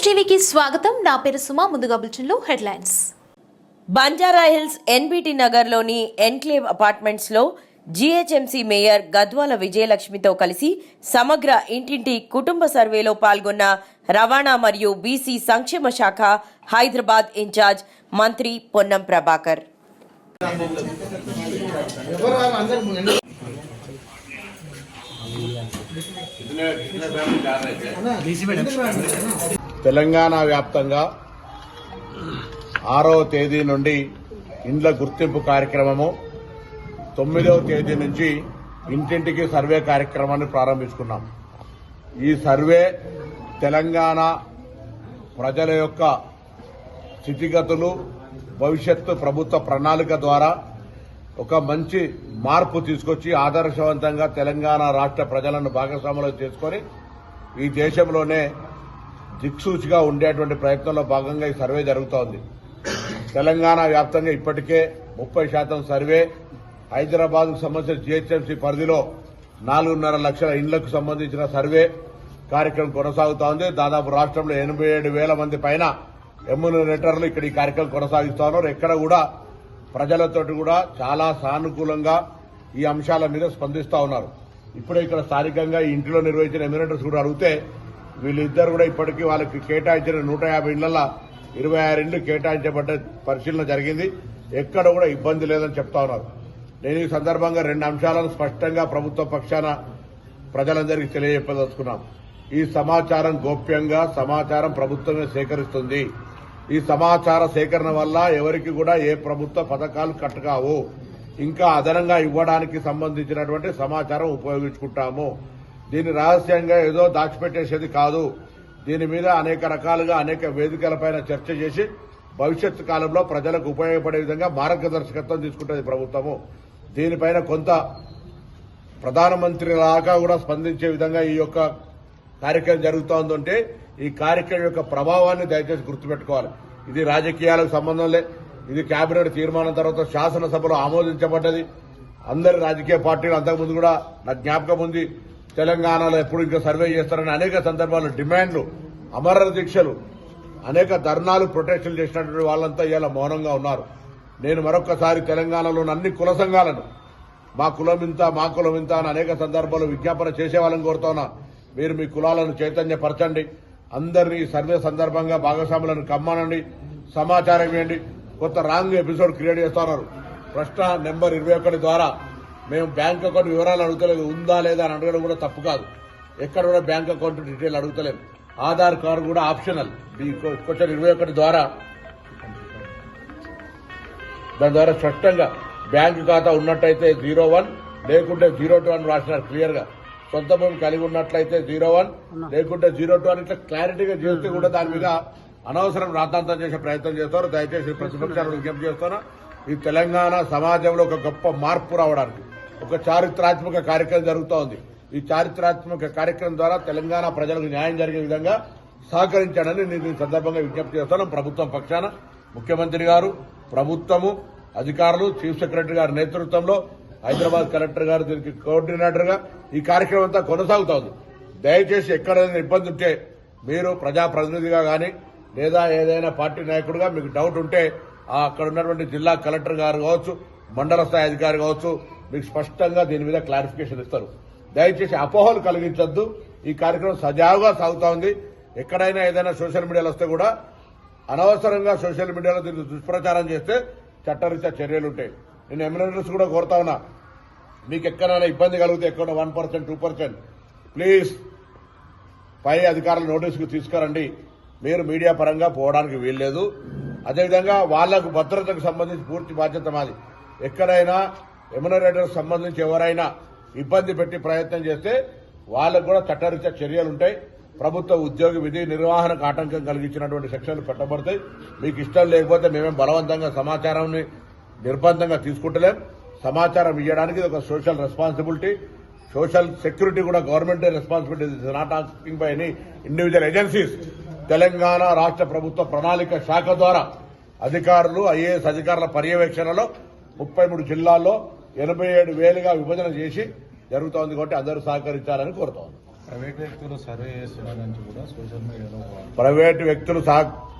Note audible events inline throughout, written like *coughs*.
News టీవీకి స్వాగతం. నా పేరు సుమా. ముందుగా బులెటిన్లో హెడ్లైన్స్. బంజారా హిల్స్ ఎన్బిటి నగర్లోని ఎన్క్లేవ్ అపార్ట్మెంట్స్లో జీహెచ్ఎంసీ మేయర్ గద్వాల విజయలక్ష్మితో కలిసి సమగ్ర ఇంటింటి కుటుంబ సర్వేలో పాల్గొన్న రవాణా మరియు బీసీ సంక్షేమ శాఖ హైదరాబాద్ ఇన్ఛార్జ్ మంత్రి పొన్నం ప్రభాకర్. తెలంగాణ వ్యాప్తంగా ఆరవ తేదీ నుండి ఇండ్ల గుర్తింపు కార్యక్రమము తొమ్మిదవ తేదీ నుంచి ఇంటింటికి సర్వే కార్యక్రమాన్ని ప్రారంభించుకున్నాం. ఈ సర్వే తెలంగాణ ప్రజల యొక్క స్థితిగతులు భవిష్యత్తు ప్రభుత్వ ప్రణాళిక ద్వారా ఒక మంచి మార్పు తీసుకొచ్చి ఆదర్శవంతంగా తెలంగాణ రాష్ట్ర ప్రజలను భాగస్వాములు చేసుకొని ఈ దేశంలోనే దిక్సూచిగా ఉండేటువంటి ప్రయత్నంలో భాగంగా ఈ సర్వే జరుగుతోంది. తెలంగాణ వ్యాప్తంగా ఇప్పటికే ముప్పై శాతం సర్వే. హైదరాబాద్కు సంబంధించిన జీహెచ్ఎంసీ పరిధిలో నాలుగున్నర లక్షల ఇండ్లకు సంబంధించిన సర్వే కార్యక్రమం కొనసాగుతోంది. దాదాపు రాష్ట్రంలో ఎనభై ఏడు వేల మంది పైన ఎమ్యూనరేటర్లు ఇక్కడ ఈ కార్యక్రమం కొనసాగిస్తా ఉన్నారు ఎక్కడ కూడా ప్రజలతోటి కూడా చాలా సానుకూలంగా ఈ అంశాల మీద స్పందిస్తా ఉన్నారు. ఇప్పుడే ఇక్కడ స్థానికంగా ఈ ఇంటిలో నిర్వహించిన ఎమిరేటర్స్ కూడా అడిగితే వీళ్ళిద్దరు కూడా ఇప్పటికీ వాళ్ళకి కేటాయించిన నూట యాభై ఇళ్ళలో ఇరవై ఆరు ఇండ్లు కేటాయించబడ్డ పరిశీలన జరిగింది. ఎక్కడ కూడా ఇబ్బంది లేదని చెప్తా ఉన్నారు. నేను ఈ సందర్భంగా రెండు అంశాలను స్పష్టంగా ప్రభుత్వ పక్షాన ప్రజలందరికీ తెలియజెప్పదలుచుకున్నాం. ఈ సమాచారం గోప్యంగా సమాచారం ప్రభుత్వమే సేకరిస్తుంది. ఈ సమాచార సేకరణ వల్ల ఎవరికి కూడా ఏ ప్రభుత్వ పథకాలు కట్టుకావు. ఇంకా అదనంగా ఇవ్వడానికి సంబంధించినటువంటి సమాచారం ఉపయోగించుకుంటాము. దీన్ని రహస్యంగా ఏదో దాచిపెట్టేసేది కాదు. దీని మీద అనేక రకాలుగా అనేక వేదికలపైన చర్చ చేసి భవిష్యత్ కాలంలో ప్రజలకు ఉపయోగపడే విధంగా మార్గదర్శకత్వం తీసుకుంటుంది ప్రభుత్వము. దీనిపైన కొంత ప్రధానమంత్రి లాగా కూడా స్పందించే విధంగా ఈ యొక్క కార్యక్రమం జరుగుతోందంటే ఈ కార్యక్రమం యొక్క ప్రభావాన్ని దయచేసి గుర్తుపెట్టుకోవాలి. ఇది రాజకీయాలకు సంబంధం లే ఇది కేబినెట్ తీర్మానం తర్వాత శాసనసభలో ఆమోదించబడ్డది. అందరి రాజకీయ పార్టీలు అంతకుముందు కూడా నా జ్ఞాపకం ఉంది. తెలంగాణలో ఎప్పుడు ఇంకా సర్వే చేస్తారని అనేక సందర్భాల్లో డిమాండ్లు అమర దీక్షలు అనేక ధర్నాలు ప్రొటెస్టులు చేసినటువంటి వాళ్ళంతా ఇలా మౌనంగా ఉన్నారు. నేను మరొకసారి తెలంగాణలోని అన్ని కుల సంఘాలను మా కులం ఇంత మా కులం ఇంత అని అనేక సందర్భాల్లో విజ్ఞాపన చేసేవాళ్ళని కోరుతున్నా మీరు మీ కులాలను చైతన్యపరచండి. అందరినీ సర్వే సందర్భంగా భాగస్వాములను కమ్మనండి సమాచారం ఇవ్వండి. కొత్త రాంగ్ ఎపిసోడ్ క్రియేట్ చేస్తున్నారు. ప్రశ్న నెంబర్ ఇరవై ఒకటి ద్వారా మేము బ్యాంక్ అకౌంట్ వివరాలు అడుగుతలేదు ఉందా లేదా అని అడగడం కూడా తప్పు కాదు. ఎక్కడ కూడా బ్యాంక్ అకౌంట్ డీటెయిల్ అడుగుతలేదు ఆధార్ కార్డు కూడా ఆప్షనల్. ఈ క్వశ్చన్ ఇరవై ఒకటి ద్వారా దాని ద్వారా స్పష్టంగా బ్యాంక్ ఖాతా ఉన్నట్టయితే జీరో వన్ లేకుంటే జీరో టూ అని రాసినారు క్లియర్గా. సొంత భూమి కలిగి ఉన్నట్లయితే జీరో వన్ లేకుంటే జీరో టూ అని ఇట్లా క్లారిటీగా చేస్తే కూడా దాని మీద అనవసరం రాతాంతం చేసే ప్రయత్నం చేస్తారు. దయచేసి ప్రతిపక్షాలను విజ్ఞప్తి చేస్తున్నా ఈ తెలంగాణ సమాజంలో ఒక గొప్ప మార్పు రావడానికి ఒక చారిత్రాత్మక కార్యక్రమం జరుగుతోంది. ఈ చారిత్రాత్మక కార్యక్రమం ద్వారా తెలంగాణ ప్రజలకు న్యాయం జరిగే విధంగా సహకరించాడని నేను ఈ సందర్భంగా విజ్ఞప్తి చేస్తున్నాను ప్రభుత్వం పక్షాన ముఖ్యమంత్రి గారు ప్రభుత్వము అధికారులు చీఫ్ సెక్రటరీ గారి నేతృత్వంలో హైదరాబాద్ కలెక్టర్ గారు దీనికి కోఆర్డినేటర్గా ఈ కార్యక్రమం అంతా కొనసాగుతోంది. దయచేసి ఎక్కడైనా ఇబ్బంది ఉంటే మీరు ప్రజాప్రతినిధిగా కానీ లేదా ఏదైనా పార్టీ నాయకుడిగా మీకు డౌట్ ఉంటే అక్కడ ఉన్నటువంటి జిల్లా కలెక్టర్ గారు కావచ్చు మండల స్థాయి అధికారి కావచ్చు మీకు స్పష్టంగా దీని మీద క్లారిఫికేషన్ ఇస్తారు. దయచేసి అపోహలు కలిగించద్దు. ఈ కార్యక్రమం సజావుగా సాగుతా ఉంది ఎక్కడైనా ఏదైనా సోషల్ మీడియాలో వస్తే కూడా అనవసరంగా సోషల్ మీడియాలో దీన్ని దుష్ప్రచారం చేస్తే చట్టరీత్యా చర్యలు ఉంటాయి నేను ఎమ్మెల్యేస్ కూడా కోరుతా ఉన్నా. మీకు ఎక్కడైనా ఇబ్బంది కలిగితే ఎక్కడ one percent two percent. Please పై అధికారుల నోటీసుకు తీసుకురండి. మీరు మీడియా పరంగా పోవడానికి వీల్లేదు. అదేవిధంగా వాళ్ళకు భద్రతకు సంబంధించి పూర్తి బాధ్యత మాది. ఎక్కడైనా ఎమ్యునరేటర్కి సంబంధించి ఎవరైనా ఇబ్బంది పెట్టి ప్రయత్నం చేస్తే వాళ్ళకు కూడా చట్టరీత్యా చర్యలు ఉంటాయి. ప్రభుత్వ ఉద్యోగి విధి నిర్వహణకు ఆటంకం కలిగించినటువంటి సెక్షన్లు పెట్టబడతాయి. మీకు ఇష్టం లేకపోతే మేమేం బలవంతంగా సమాచారాన్ని నిర్బంధంగా తీసుకుంటలేం. సమాచారం ఇవ్వడానికి ఇది ఒక సోషల్ రెస్పాన్సిబిలిటీ సోషల్ సెక్యూరిటీ కూడా government responsibility not asking by any individual agencies Telangana రాష్ట్ర ప్రభుత్వ ప్రణాళిక శాఖ ద్వారా అధికారులు ఐఏఎస్ అధికారుల పర్యవేక్షణలో ముప్పై మూడు జిల్లాల్లో ఎనభై ఏడు వేలుగా విభజన చేసి జరుగుతోంది కాబట్టి అందరూ సహకరించాలని కోరుతోంది. ప్రైవేట్ వ్యక్తులు సర్వే చేస్తున్నారని కూడా సోషల్ మీడియాలో ప్రైవేటు వ్యక్తులు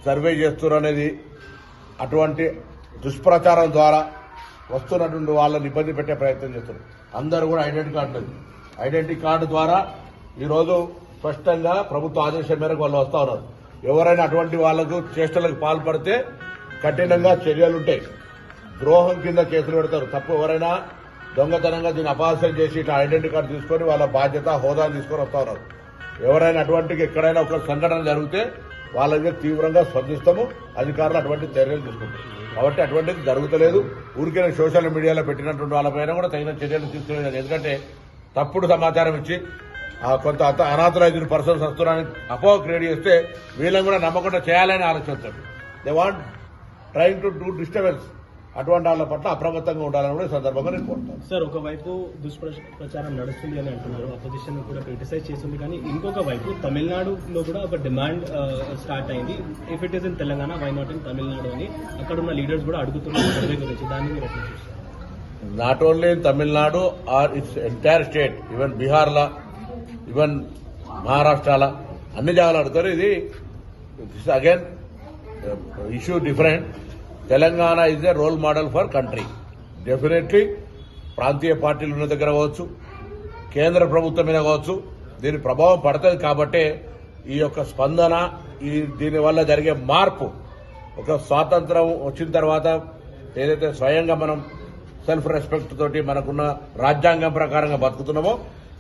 సర్వే చేస్తున్నారు అనేది అటువంటి దుష్ప్రచారం ద్వారా వస్తున్నటువంటి వాళ్ళని ఇబ్బంది పెట్టే ప్రయత్నం చేస్తున్నారు. అందరూ కూడా ఐడెంటిటీ కార్డు లేదు. ఐడెంటిటీ కార్డు ద్వారా ఈరోజు స్పష్టంగా ప్రభుత్వ ఆదేశం మేరకు వాళ్ళు వస్తా ఉన్నారు. ఎవరైనా అటువంటి వాళ్ళకు చేష్టలకు పాల్పడితే కఠినంగా చర్యలుంటాయి ద్రోహం కింద కేసులు పెడతారు. తప్పు ఎవరైనా దొంగతనంగా దీన్ని అపహాస్యం చేసి ఇట్లా ఐడెంటిటీ కార్డు తీసుకొని వాళ్ళ బాధ్యత హోదా తీసుకొని వస్తా ఉన్నారు. ఎవరైనా అటువంటి ఎక్కడైనా ఒక సంఘటన జరిగితే వాళ్ళ మీద తీవ్రంగా స్పందిస్తాము అధికారులు అటువంటి చర్యలు తీసుకుంటారు. కాబట్టి అటువంటిది జరుగుతలేదు. ఊరికే సోషల్ మీడియాలో పెట్టినటువంటి వాళ్ళపైన కూడా తగిన చర్యలు తీసుకోలేదు. ఎందుకంటే తప్పుడు సమాచారం ఇచ్చి ఆ కొంత అనాథరైజ్డ్ పర్సన్స్ వస్తున్నారని అపోహ క్రియేట్ చేస్తే వీళ్ళని కూడా నమ్మకుండా చేయాలని ఆలోచిస్తారు they want trying to do disturbance అటువంటి వాళ్ళ పట్ల అప్రమత్తంగా ఉండాలని కూడా సందర్భంగా నేను కోరుతాను. సార్ ఒకవైపు దుష్ప్రచారం నడుస్తుంది అని అంటున్నారు. అపోజిషన్ కూడా క్రిటిసైజ్ చేస్తుంది. కానీ ఇంకొక వైపు తమిళనాడులో కూడా ఒక డిమాండ్ స్టార్ట్ అయింది. If it is in Telangana why not in Tamil Nadu అని అక్కడ ఉన్న లీడర్స్ కూడా అడుగుతున్నారు. *coughs* సర్వే గురించి. దాన్ని మీరు ఎట్లా చూస్తారు? Not only in Tamil Nadu or it's entire state even బీహార్లా even మహారాష్ట్రలా అన్ని జాగాలు అడుగుతారు. ఇది again issue different Telangana is a role model for country definitely ప్రాంతీయ పార్టీలు ఉన్న దగ్గర కావచ్చు కేంద్ర ప్రభుత్వం మీద కావచ్చు దీని ప్రభావం పడుతుంది కాబట్టే ఈ యొక్క స్పందన ఈ దీనివల్ల జరిగే మార్పు ఒక స్వాతంత్రం వచ్చిన తర్వాత ఏదైతే స్వయంగా మనం సెల్ఫ్ రెస్పెక్ట్ తోటి మనకున్న రాజ్యాంగం ప్రకారంగా బతుకుతున్నామో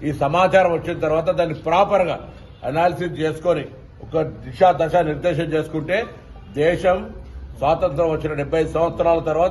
ఈ సమాచారం వచ్చిన తర్వాత దాన్ని ప్రాపర్గా అనాలిసిస్ చేసుకొని ఒక దిశ దశ నిర్దేశం చేసుకుంటే దేశం స్వాతంత్రం వచ్చిన డెబ్బై సంవత్సరాల తర్వాత